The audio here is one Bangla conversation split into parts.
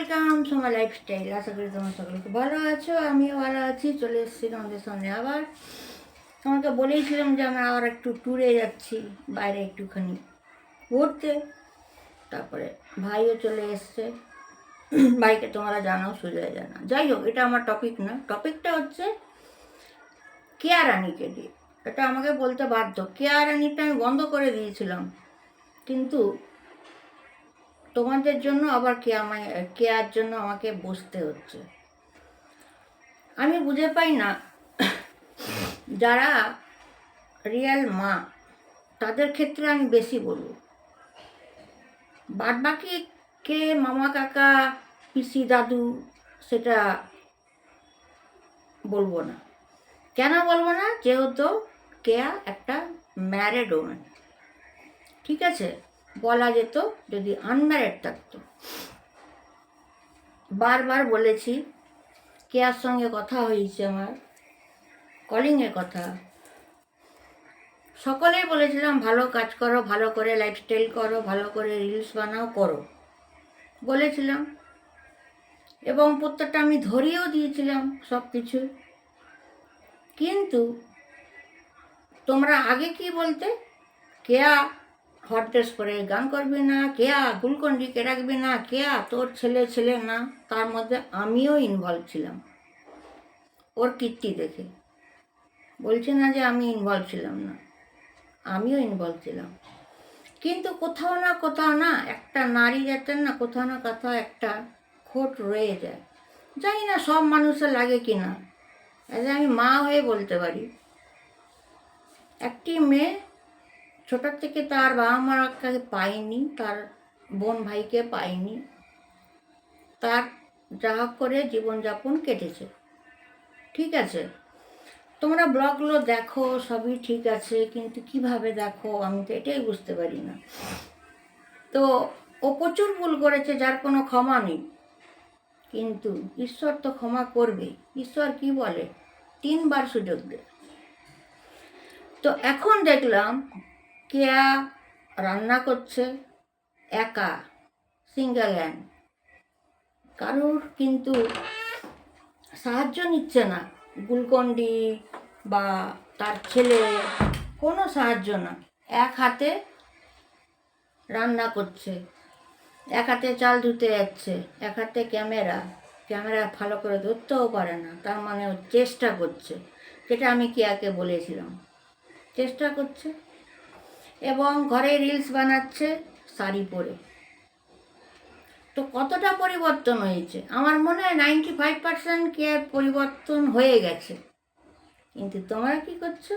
ওয়েলকাম, সোমা লাইফস্টাইল আশা করি তোমরা সকলকে ভালো আছো, আমিও ভালো আছি, চলে এসেছি তোমাদের সামনে আবার। তোমাকে বলেইছিলাম যে আমরা আবার একটু ট্যুরে যাচ্ছি, বাইরে একটুখানি ঘুরতে। তারপরে ভাইও চলে এসছে। ভাইকে তোমরা জানো সুজয় জানা যাই হোক, এটা আমার টপিক না। টপিকটা হচ্ছে কেয়া রানীকে দিয়ে। এটা আমাকে বলতে বাধ্য। কেয়া রানীটা আমি বন্ধ করে দিয়েছিলাম। কিন্তু তোমাদের জন্য আবার কে আমায় কেয়ার জন্য আমাকে বসতে হচ্ছে? আমি বুঝে পাই না। যারা রিয়েল মা, তাদের ক্ষেত্রে আমি বেশি বলব বাদ বাকি কে মামা কাকা, পিসি দাদু, সেটা বলব না। কেন বলব না? যেহেতু কেয়া একটা ম্যারেড ওমেন ঠিক আছে? বলা যেত যদি আনম্যারেড থাকতো। বারবার বলেছি, কেয়ার সঙ্গে কথা হয়েছে আমার কলিংয়ে কথা। সকলেই বলেছিলাম, ভালো কাজ করো, ভালো করে লাইফস্টাইল করো, ভালো করে রিলস বানাও, করো। বলেছিলাম। এবং প্রত্যেকটা আমি ধরিয়েও দিয়েছিলাম সব কিছু কিন্তু তোমরা আগে কি বলতে? কেয়া হট ড্রেস পরে গান করবি না কেয়া গুলকন্ডিকে রাখবি না কেয়া তোর ছেলে ছেলে না, তার মধ্যে আমিও ইনভলভ ছিলাম। ওর কীর্তি দেখে। বলছি না যে আমি ইনভলভ ছিলাম না, আমিও ইনভলভ ছিলাম। কিন্তু কোথাও না কোথাও না একটা নারী জাতের না কোথাও না কোথাও একটা খোট রয়ে যায়। জানি না সব মানুষের লাগে কি না আমি মা হয়ে বলতে পারি। একটি মেয়ে ছোটোর থেকে তার বাবা মার কাছে পায়নি তার বোন ভাইকে পায়নি তার যা করে জীবনযাপন কেটেছে। ঠিক আছে? তোমরা ব্লগগুলো দেখো, সবই ঠিক আছে, কিন্তু কীভাবে দেখো আমি তো এটাই বুঝতে পারি না। তো ও প্রচুর ভুল করেছে, যার কোনো ক্ষমা নেই। কিন্তু ঈশ্বর তো ক্ষমা করবে। ঈশ্বর কি বলে? তিনবার সুযোগ দেয়। তো এখন দেখলাম কেয়া রান্না করছে একা সিঙ্গেল হ্যান্ড কারোর কিন্তু সাহায্য নিচ্ছে না। গুলকন্ডি বা তার ছেলে কোনো সাহায্য না। এক হাতে রান্না করছে, এক হাতে চাল ধুতে যাচ্ছে, এক হাতে ক্যামেরা। ক্যামেরা ভালো করে ধরতেও পারে না, তার মানে চেষ্টা করছে, যেটা আমি কেয়াকে বলেছিলাম। চেষ্টা করছে। এবং ঘরে রিলস বানাচ্ছে শাড়ি পরে। তো কতটা পরিবর্তন হয়েছে? আমার মনে হয় নাইনটি ফাইভ পার্সেন্ট কেয়ার পরিবর্তন হয়ে গেছে। কিন্তু তোমরা কি করছ?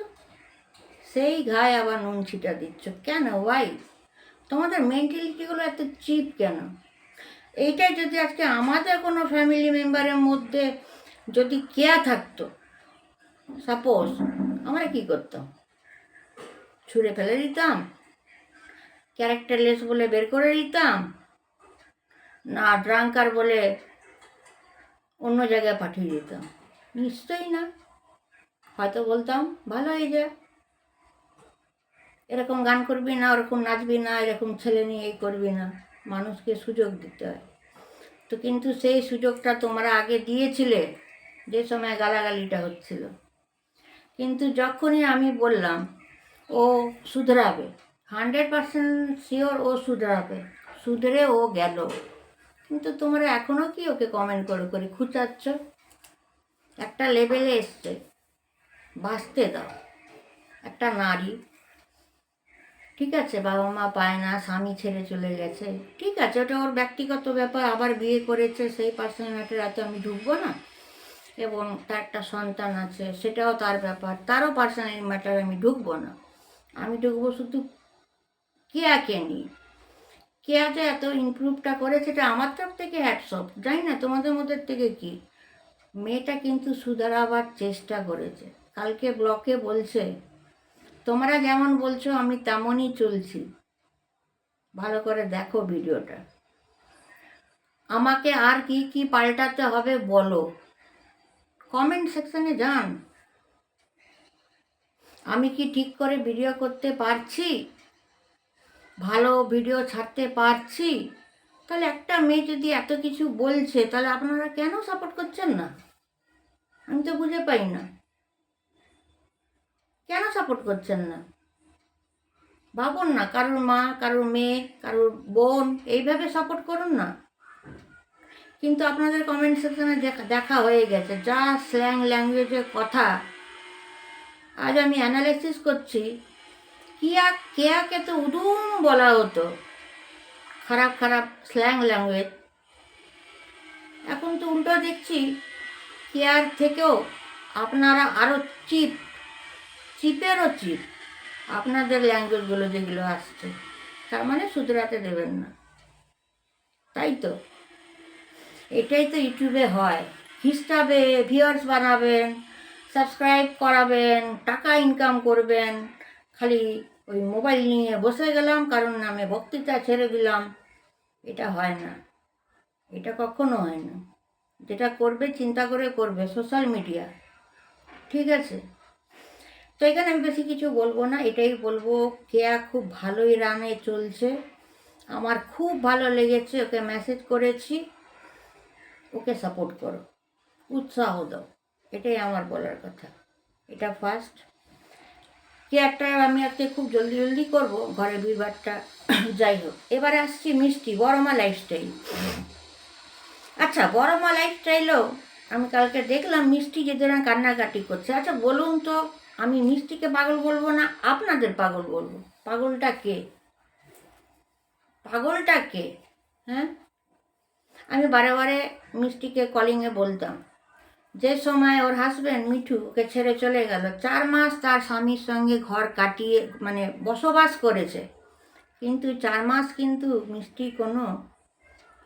সেই ঘায়ে আবার নুন ছিটা দিচ্ছ। কেন? ওয়াই তোমাদের মেন্টালিটিগুলো এত চিপ কেন? এইটাই যদি আজকে আমাদের কোনো ফ্যামিলি মেম্বারের মধ্যে যদি কেয়া থাকতো সাপোজ আমরা কি করতাম? ছুঁড়ে ফেলে দিতাম। ক্যারেক্টারলেস বলে বের করে দিতাম। না ড্রাঙ্কার বলে অন্য জায়গায় পাঠিয়ে দিতাম। নিশ্চয়ই না। হয়তো বলতাম, ভালো হয়ে যা। এরকম গান করবি না, ওরকম নাচবি না, এরকম ছেলে নিয়ে এই করবি না। মানুষকে সুযোগ দিতে হয়। তো কিন্তু সেই সুযোগটা তোমরা আগে দিয়েছিলে, যে সময় গালাগালিটা হচ্ছিল। কিন্তু যখনই আমি বললাম ও শুধরাবে। হান্ড্রেড পার্সেন্ট শিওর ও শুধরাবে। শুধরে ও গেল। কিন্তু তোমরা এখনও কি ওকে কমেন্ট করে করে খুঁচাচ্ছ? একটা লেভেলে এসছে। বাঁচতে দাও। একটা নারী। ঠিক আছে, বাবা মা পায় না, স্বামী ছেড়ে চলে গেছে। ঠিক আছে, ওটা ওর ব্যক্তিগত ব্যাপার, আবার বিয়ে করেছে, সেই পার্সোনাল ম্যাটার এত আমি ঢুকবো না। এবং তার একটা সন্তান আছে, সেটাও তার ব্যাপার। তারও পার্সোনাল ম্যাটার আমি ঢুকবো না। আমি ঢুকবো শুধু কেয়াকে নিয়ে। কেয়া যে এত ইমপ্রুভটা করেছে এটা আমার তরফ থেকে হ্যাটসঅপ জানি না তোমাদের মধ্যে থেকে কি? মেয়েটা কিন্তু সুধারাবার চেষ্টা করেছে। কালকে ব্লকে বলছে, তোমরা যেমন বলছো আমি তেমনই চলছি। ভালো করে দেখো ভিডিওটা। আমাকে আর কি কি পাল্টাতে হবে বলো। কমেন্ট সেকশনে যান। আমি কি ঠিক করে ভিডিও করতে পারছি? ভালো ভিডিও ছাড়তে পারছি? তাহলে একটা মেয়ে যদি এত কিছু বলছে, তাহলে আপনারা কেন সাপোর্ট করছেন না? আমি তো বুঝে পাই না। কেন সাপোর্ট করছেন না? ভাবুন না, কারোর মা, কারোর মেয়ে, কারোর বোন, এইভাবে সাপোর্ট করুন না। কিন্তু আপনাদের কমেন্ট সেকশনে দেখা দেখা হয়ে গেছে। যা স্ল্যাং ল্যাঙ্গুয়েজের কথা আজ আমি অ্যানালাইসিস করছি। কিয়া কেয়াকে তো উদুম বলা হতো। খারাপ খারাপ স্ল্যাং ল্যাঙ্গুয়েজ এখন তো উল্টো দেখছি কেয়ার থেকেও আপনারা আরও চিপ চিপেরও চিপ আপনাদের ল্যাঙ্গুয়েজগুলো যেগুলো আসছে, তার মানে শুধরাতে দেবেন না। তাই তো। এটাই তো ইউটিউবে হয়। হিসাবে ভিউয়ার্স বানাবেন। সাবস্ক্রাইব করাবেন, টাকা ইনকাম করবেন। খালি ওই মোবাইল নিয়ে বসে গেলাম, কারণ নামে বক্তৃতা ছেড়ে দিলাম। এটা হয় না। এটা কখনো হয় না। যেটা করবে, চিন্তা করে করবে সোশ্যাল মিডিয়া ঠিক আছে? তো এখানে আমি বেশি কিছু বলব না, এটাই বলব, কেয়া খুব ভালোই রানে চলছে। আমার খুব ভালো লেগেছে, ওকে মেসেজ করেছি। ওকে সাপোর্ট করো। উৎসাহ দাও। এটাই আমার বলার কথা। এটা ফার্স্ট কি একটা আমি আজকে খুব জলদি জলদি করব, ঘরে বিবারটা যাই হোক, এবারে আসছি মিষ্টি, বড়মা লাইফস্টাইল আচ্ছা বড়মা লাইফস্টাইলও আমি কালকে দেখলাম মিষ্টি যে ধরনের কান্নাকাটি করছে। আচ্ছা বলুন তো, আমি মিষ্টিকে পাগল বলব না আপনাদের পাগল বলব? পাগলটা কে? পাগলটা কে? হ্যাঁ? আমি বারে বারে মিষ্টিকে কলিংয়ে বলতাম। যে সময় ওর হাজব্যান্ড মিঠু ওকে ছেড়ে চলে গেল, চার মাস তার স্বামীর সঙ্গে ঘর কাটিয়ে মানে বসবাস করেছে। কিন্তু চার মাস কিন্তু মিষ্টি কোনো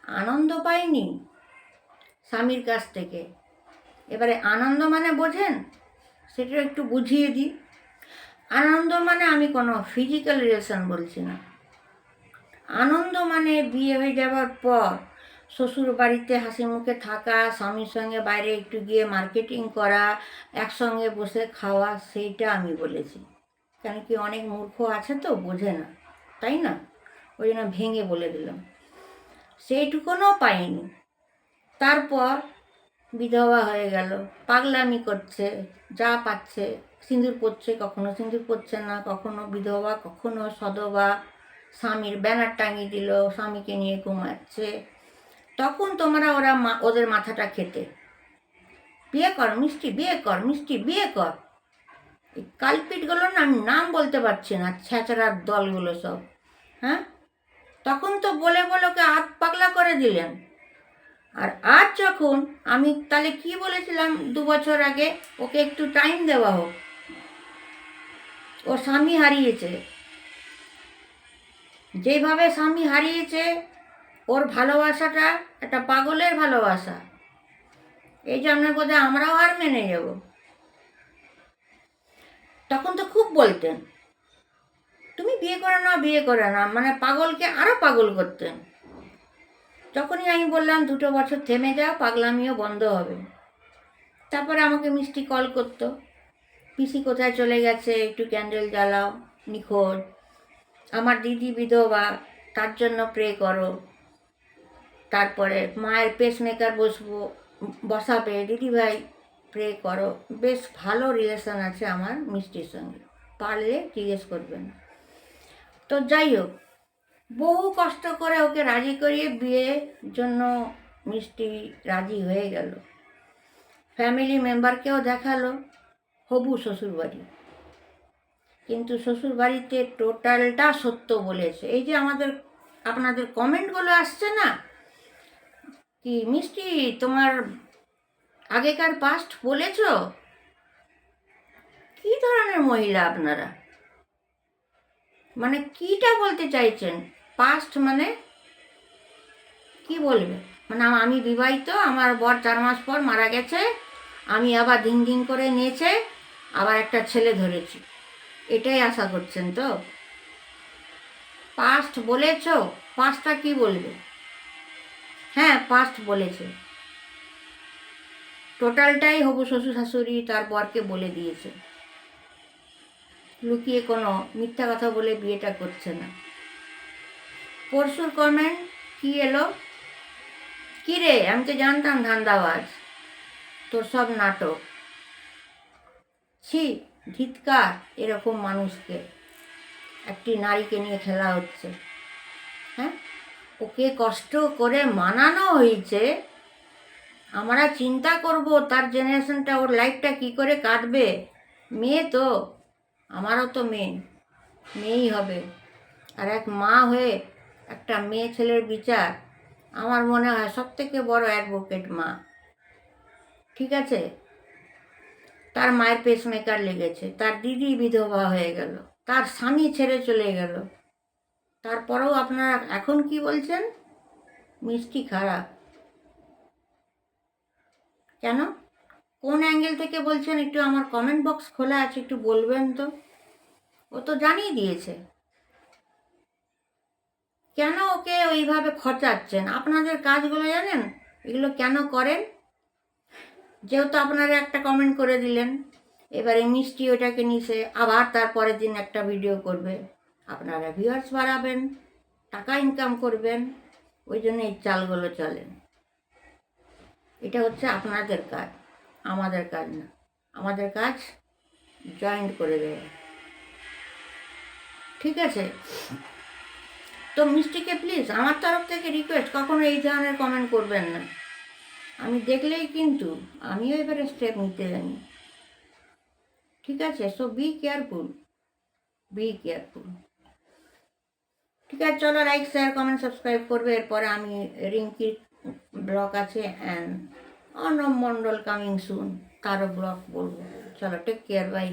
আনন্দ পায়নি স্বামীর কাছ থেকে। এবারে আনন্দ মানে বোঝেন? সেটা একটু বুঝিয়ে দিই। আনন্দ মানে আমি কোনো ফিজিক্যাল রিলেশন বলছি না। আনন্দ মানে বিয়ে হয়ে যাওয়ার পর শ্বশুর বাড়িতে হাসি মুখে থাকা, স্বামীর সঙ্গে বাইরে একটু গিয়ে মার্কেটিং করা, একসঙ্গে বসে খাওয়া, সেইটা আমি বলেছি। কেন কি অনেক মূর্খ আছে তো, বোঝে না। তাই না? ওই জন্য ভেঙে বলে দিলাম। সেইটুকুনও পাইনি। তারপর বিধবা হয়ে গেল। পাগলামি করছে, যা পাচ্ছে, সিঁদুর পড়ছে কখনো সিঁদুর পড়ছে না, কখনো বিধবা, কখনো সধবা স্বামীর ব্যানার টাঙিয়ে দিল, স্বামীকে নিয়ে ঘুমাচ্ছে। তখন তোমরা ওরা ওদের মাথাটা খেতে। বিয়ে কর, মিষ্টি, বিয়ে কর, মিষ্টি, বিয়ে কর। এই কালপিটগুলো না আমি নাম বলতে পারছি না, ছ্যাঁচড়ার দলগুলো সব হ্যাঁ? তখন তো বলে বলে ওকে হাত পাগলা করে দিলেন। আর আজ যখন আমি তাহলে কি বলেছিলাম দু বছর আগে, ওকে একটু টাইম দেওয়া হোক। ও স্বামী হারিয়েছে। যেভাবে স্বামী হারিয়েছে ওর ভালোবাসাটা একটা পাগলের ভালোবাসা। এই জন্য বোধহয় আমরাও আর মেনে যাব তখন তো খুব বলতেন, তুমি বিয়ে করে না, বিয়ে করে না। মানে পাগলকে আরও পাগল করতেন। যখনই আমি বললাম, দুটো বছর থেমে যাও, পাগলামিও বন্ধ হবে। তারপরে আমাকে মিষ্টি কল করতো, পিসি কোথায় চলে গেছে? একটু ক্যান্ডেল জ্বালাও, নিখোঁজ। আমার দিদি বিধবা, তার জন্য প্রে করো। তারপরে মায়ের পেসমেকার বসবো বসাবে দিদিভাই প্রে করো। বেশ ভালো রিলেশন আছে আমার মিষ্টির সঙ্গে। পারলে জিজ্ঞেস করবেন। তো যাই হোক, বহু কষ্ট করে ওকে রাজি করিয়ে বিয়ের জন্য মিষ্টি রাজি হয়ে গেল। ফ্যামিলি মেম্বারকেও দেখাল, হবু শ্বশুরবাড়ি। কিন্তু শ্বশুরবাড়িতে টোটালটা সত্য বলেছে। এই যে আমাদের, আপনাদের কমেন্টগুলো আসছে না? কি মিষ্টি? তোমার আগেকার পাস্ট বলেছ? কি ধরনের মহিলা আপনারা? মানে কিটা বলতে চাইছেন? পাস্ট মানে কি বলবে? মানে আমি বিবাহিত, আমার বর চার মাস পর মারা গেছে, আমি আবার দিন দিন করে নিয়েছে, আবার একটা ছেলে ধরেছি। এটাই আশা করছেন তো? পাস্ট বলেছ? পাস্টটা কি বলবে? হ্যাঁ পাস্ট বলেছে। টোটালটাই হবু শ্বশুর শাশুড়ি, তার বরকে বলে দিয়েছে। লুকিয়ে কোনো মিথ্যা কথা বলে বিয়েটা করছে না। পরশুর কমেন্ট কি এলো? কি রে আমি তো জানতাম ধান্দাবাজ। তোর সব নাটক। ছি, ধিৎকার, এরকম মানুষকে। একটি নারীকে নিয়ে খেলা হচ্ছে। হ্যাঁ? ওকে কষ্ট করে মানানো হয়েছে, আমরা চিন্তা করব তার জেনারেশনটা, ওর লাইফটা কি করে কাটবে। মেয়ে তো, আমারও তো মেয়ে, মেয়েই হবে। আর এক মা হয়ে একটা মেয়ে ছেলের বিচার, আমার মনে হয় সব থেকে বড় অ্যাডভোকেট মা। ঠিক আছে? তার মায়ের পেসমেকার লেগেছে, তার দিদি বিধবা হয়ে গেল, তার স্বামী ছেড়ে চলে গেল। তারপরেও আপনারা এখন কি বলছেন? মিষ্টি খারাপ। কেন? কোন অ্যাঙ্গেল থেকে বলছেন? একটু আমার কমেন্ট বক্স খোলা আছে, একটু বলবেন তো। ও তো জানিয়ে দিয়েছে। কেন ওকে ওইভাবে খচাচ্ছেন? আপনাদের কাজগুলো জানেন? এগুলো কেন করেন? যেহেতু আপনারা একটা কমেন্ট করে দিলেন। এবারে মিষ্টি ওটাকে নিছে, আবার তার পরের দিন একটা ভিডিও করবে। আপনারা ভিউয়ার্স বাড়াবেন, টাকা ইনকাম করবেন, ওই জন্য এই চালগুলো চলেন এটা হচ্ছে আপনাদের কাজ, আমাদের কাজ না। আমাদের কাজ জয়েন্ট করে দেওয়া। ঠিক আছে? তো মিষ্টিকে প্লিজ আমার তরফ থেকে রিকোয়েস্ট কখনো এই ধরনের কমেন্ট করবেন না। আমি দেখলেই কিন্তু, আমিও এবারে স্টেপ নিতে জানি। ঠিক আছে? So be careful be careful ঠিক আছে, চলো লাইক শেয়ার কমেন্ট সাবস্ক্রাইব করবে। এরপরে আমি রিঙ্কির ব্লগ আছে and Arnab Mondal coming soon তারও ব্লগ বলব। চলো টেক কেয়ার বাই